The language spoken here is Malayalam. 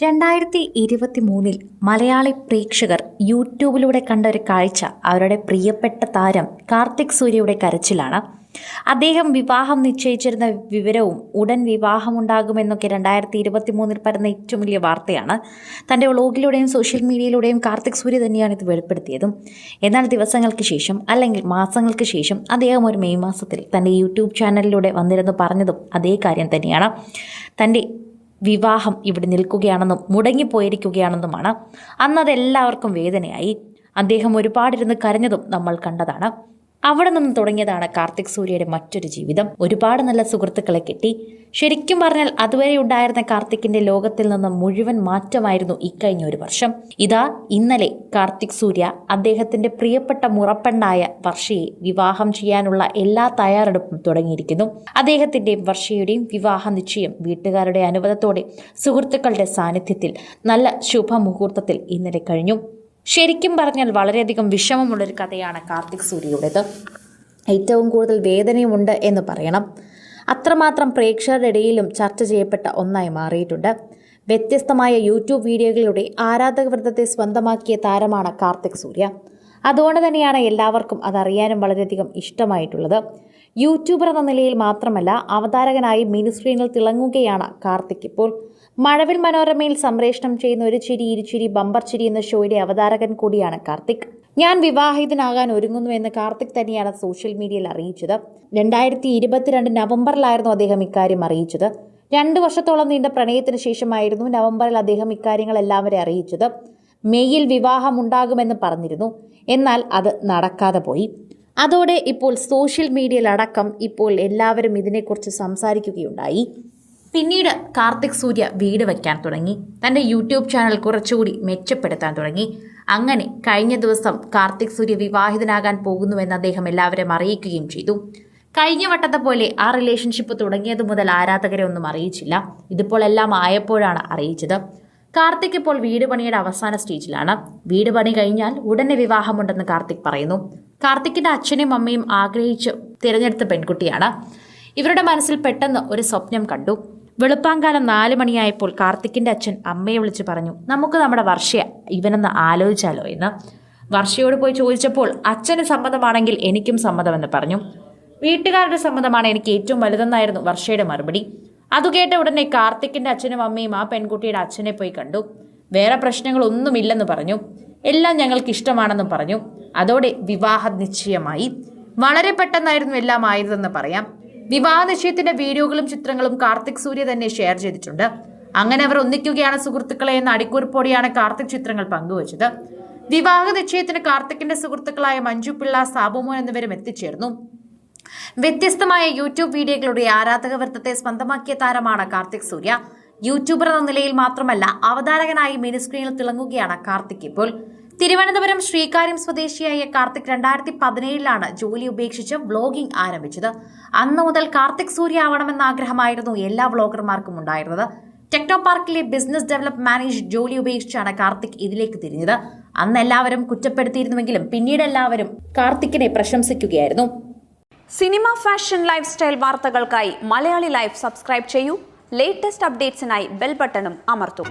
രണ്ടായിരത്തി ഇരുപത്തി മൂന്നിൽ മലയാളി പ്രേക്ഷകർ യൂട്യൂബിലൂടെ കണ്ട ഒരു കാഴ്ച അവരുടെ പ്രിയപ്പെട്ട താരം കാർത്തിക് സൂര്യയുടെ കരച്ചിലാണ്. അദ്ദേഹം വിവാഹം നിശ്ചയിച്ചിരുന്ന വിവരവും ഉടൻ വിവാഹമുണ്ടാകുമെന്നൊക്കെ രണ്ടായിരത്തി ഇരുപത്തി മൂന്നിൽ പരന്ന ഏറ്റവും വലിയ വാർത്തയാണ്. തന്റെ വ്ളോഗിലൂടെയും സോഷ്യൽ മീഡിയയിലൂടെയും കാർത്തിക് സൂര്യ തന്നെയാണ് ഇത് വെളിപ്പെടുത്തിയതും. എന്നാൽ ദിവസങ്ങൾക്ക് ശേഷം അല്ലെങ്കിൽ മാസങ്ങൾക്ക് ശേഷം അദ്ദേഹം ഒരു മെയ് മാസത്തിൽ തന്റെ യൂട്യൂബ് ചാനലിലൂടെ വന്നിരുന്നു പറഞ്ഞതും അതേ കാര്യം തന്നെയാണ്. തന്റെ വിവാഹം ഇവിടെ നിൽക്കുകയാണെന്നും മുടങ്ങിപ്പോയിരിക്കുകയാണെന്നുമാണ് അന്ന് അതെല്ലാവർക്കും വേദനയായി. അദ്ദേഹം ഒരുപാടിരുന്ന് കരഞ്ഞതും നമ്മൾ കണ്ടതാണ്. അവിടെ നിന്ന് തുടങ്ങിയതാണ് കാർത്തിക് സൂര്യയുടെ മറ്റൊരു ജീവിതം. ഒരുപാട് നല്ല സുഹൃത്തുക്കളെ കിട്ടി. ശരിക്കും പറഞ്ഞാൽ അതുവരെ ഉണ്ടായിരുന്ന കാർത്തിക്കിന്റെ ലോകത്തിൽ നിന്ന് മുഴുവൻ മാറ്റമായിരുന്നു ഇക്കഴിഞ്ഞ ഒരു വർഷം. ഇതാ ഇന്നലെ കാർത്തിക് സൂര്യ അദ്ദേഹത്തിന്റെ പ്രിയപ്പെട്ട മുറപ്പെണ്ണായ വർഷയെ വിവാഹം ചെയ്യാനുള്ള എല്ലാ തയ്യാറെടുപ്പും തുടങ്ങിയിരിക്കുന്നു. അദ്ദേഹത്തിന്റെയും വർഷയുടെയും വിവാഹ നിശ്ചയം വീട്ടുകാരുടെ അനുവാദത്തോടെ സുഹൃത്തുക്കളുടെ സാന്നിധ്യത്തിൽ നല്ല ശുഭമുഹൂർത്തത്തിൽ ഇന്നലെ കഴിഞ്ഞു. ശരിക്കും പറഞ്ഞാൽ വളരെയധികം വിഷമമുള്ളൊരു കഥയാണ് കാർത്തിക് സൂര്യയുടേത്. ഏറ്റവും കൂടുതൽ വേദനയുമുണ്ട് എന്ന് പറയണം. അത്രമാത്രം പ്രേക്ഷകരുടെ ഇടയിലും ചർച്ച ചെയ്യപ്പെട്ട ഒന്നായി മാറിയിട്ടുണ്ട്. വ്യത്യസ്തമായ യൂട്യൂബ് വീഡിയോകളിലൂടെ ആരാധകവൃന്ദത്തെ സ്വന്തമാക്കിയ താരമാണ് കാർത്തിക് സൂര്യ. അതുകൊണ്ട് തന്നെയാണ് എല്ലാവർക്കും അതറിയാനും വളരെയധികം ഇഷ്ടമായിട്ടുള്ളത്. യൂട്യൂബർ എന്ന നിലയിൽ മാത്രമല്ല അവതാരകനായി മിനി സ്ക്രീനിൽ തിളങ്ങുകയാണ് കാർത്തിക്. ഇപ്പോൾ മഴവിൽ മനോരമയിൽ സംപ്രേഷണം ചെയ്യുന്ന ഒരു ചിരി ഇരുചിരി ബമ്പർ ചിരി എന്ന ഷോയുടെ അവതാരകൻ കൂടിയാണ് കാർത്തിക്. ഞാൻ വിവാഹിതനാകാൻ ഒരുങ്ങുന്നു എന്ന് കാർത്തിക് തന്നെയാണ് സോഷ്യൽ മീഡിയയിൽ അറിയിച്ചത്. രണ്ടായിരത്തി ഇരുപത്തിരണ്ട് നവംബറിലായിരുന്നു അദ്ദേഹം ഇക്കാര്യം അറിയിച്ചത്. രണ്ടു വർഷത്തോളം നീണ്ട പ്രണയത്തിന് ശേഷമായിരുന്നു നവംബറിൽ അദ്ദേഹം ഇക്കാര്യങ്ങൾ എല്ലാവരെ അറിയിച്ചത്. മെയ്യിൽ വിവാഹമുണ്ടാകുമെന്ന് പറഞ്ഞിരുന്നു. എന്നാൽ അത് നടക്കാതെ പോയി. അതോടെ ഇപ്പോൾ സോഷ്യൽ മീഡിയയിലടക്കം ഇപ്പോൾ എല്ലാവരും ഇതിനെക്കുറിച്ച് സംസാരിക്കുകയുണ്ടായി. പിന്നീട് കാർത്തിക് സൂര്യ വീട് വയ്ക്കാൻ തുടങ്ങി. തന്റെ യൂട്യൂബ് ചാനൽ കുറച്ചുകൂടി മെച്ചപ്പെടുത്താൻ തുടങ്ങി. അങ്ങനെ കഴിഞ്ഞ ദിവസം കാർത്തിക് സൂര്യ വിവാഹിതനാകാൻ പോകുന്നുവെന്ന് അദ്ദേഹം എല്ലാവരും അറിയിക്കുകയും ചെയ്തു. കഴിഞ്ഞ വട്ടത്തെ പോലെ ആ റിലേഷൻഷിപ്പ് തുടങ്ങിയത് മുതൽ ആരാധകരെ ഒന്നും അറിയിച്ചില്ല. ഇതിപ്പോൾ എല്ലാം ആയപ്പോഴാണ് അറിയിച്ചത്. കാർത്തിക് ഇപ്പോൾ വീട് പണിയുടെ അവസാന സ്റ്റേജിലാണ് വീട് പണി കഴിഞ്ഞാൽ ഉടനെ വിവാഹമുണ്ടെന്ന് കാർത്തിക് പറയുന്നു. കാർത്തിക്കിന്റെ അച്ഛനും അമ്മയും ആഗ്രഹിച്ച് തിരഞ്ഞെടുത്ത പെൺകുട്ടിയാണ്. ഇവരുടെ മനസ്സിൽ പെട്ടെന്ന് ഒരു സ്വപ്നം കണ്ടു. വെളുപ്പാങ്കാലം നാല് മണിയായപ്പോൾ കാർത്തിക്കിന്റെ അച്ഛൻ അമ്മയെ വിളിച്ച് പറഞ്ഞു നമുക്ക് നമ്മുടെ വർഷയ ഇവനെന്ന് ആലോചിച്ചാലോ എന്ന്. വർഷയോട് പോയി ചോദിച്ചപ്പോൾ അച്ഛന് സമ്മതമാണെങ്കിൽ എനിക്കും സമ്മതമെന്ന് പറഞ്ഞു. വീട്ടുകാരുടെ സമ്മതമാണ് എനിക്ക് ഏറ്റവും വലുതെന്നായിരുന്നു വർഷയുടെ മറുപടി. അത് കേട്ട ഉടനെ കാർത്തിക്കിന്റെ അച്ഛനും അമ്മയും ആ പെൺകുട്ടിയുടെ അച്ഛനെ പോയി കണ്ടു. വേറെ പ്രശ്നങ്ങളൊന്നുമില്ലെന്ന് പറഞ്ഞു. എല്ലാം ഞങ്ങൾക്ക് ഇഷ്ടമാണെന്നും പറഞ്ഞു. അതോടെ വിവാഹ നിശ്ചയമായി വളരെ പെട്ടെന്നായിരുന്നു എല്ലാം ആയതെന്ന് പറയാം. വിവാഹ നിശ്ചയത്തിന്റെ വീഡിയോകളും ചിത്രങ്ങളും കാർത്തിക് സൂര്യ തന്നെ ഷെയർ ചെയ്തിട്ടുണ്ട്. അങ്ങനെ അവർ ഒന്നിക്കുകയാണ് സുഹൃത്തുക്കളെ എന്ന അടിക്കുറിപ്പോടെയാണ് കാർത്തിക് ചിത്രങ്ങൾ പങ്കുവച്ചത്. വിവാഹ നിശ്ചയത്തിന് കാർത്തിക്കിന്റെ സുഹൃത്തുക്കളായ മഞ്ജു പിള്ള സാബുമോൻ എന്നിവരും എത്തിച്ചേർന്നു. വ്യത്യസ്തമായ യൂട്യൂബ് വീഡിയോകളുടെ ആരാധക വൃത്തത്തെ സ്വന്തമാക്കിയ താരമാണ് കാർത്തിക് സൂര്യ. യൂട്യൂബർ എന്ന നിലയിൽ മാത്രമല്ല അവതാരകനായി മിനിസ്ക്രീനിൽ തിളങ്ങുകയാണ് കാർത്തിക് ഇപ്പോൾ. തിരുവനന്തപുരം ശ്രീകാര്യം സ്വദേശിയായ കാർത്തിക് രണ്ടായിരത്തി പതിനേഴിലാണ് ജോലി ഉപേക്ഷിച്ച് വ്ളോഗിംഗ് ആരംഭിച്ചത്. അന്ന് മുതൽ കാർത്തിക് സൂര്യ ആവണമെന്ന ആഗ്രഹമായിരുന്നു എല്ലാ വ്ളോഗർമാർക്കും ഉണ്ടായിരുന്നത്. ടെക്നോ പാർക്കിലെ ബിസിനസ് ഡെവലപ്പ് മാനേജ് ജോലി ഉപേക്ഷിച്ചാണ് കാർത്തിക് ഇതിലേക്ക് തിരിഞ്ഞത്. അന്ന് എല്ലാവരും കുറ്റപ്പെടുത്തിയിരുന്നുവെങ്കിലും പിന്നീട് എല്ലാവരും കാർത്തിക്കിനെ പ്രശംസിക്കുകയായിരുന്നു. സിനിമ ഫാഷൻ ലൈഫ് സ്റ്റൈൽ വാർത്തകൾക്കായി മലയാളി ലൈഫ് സബ്സ്ക്രൈബ് ചെയ്യൂ. ലേറ്റസ്റ്റ് അപ്ഡേറ്റ്സിനായി ബെൽ ബട്ടണും അമർത്തും.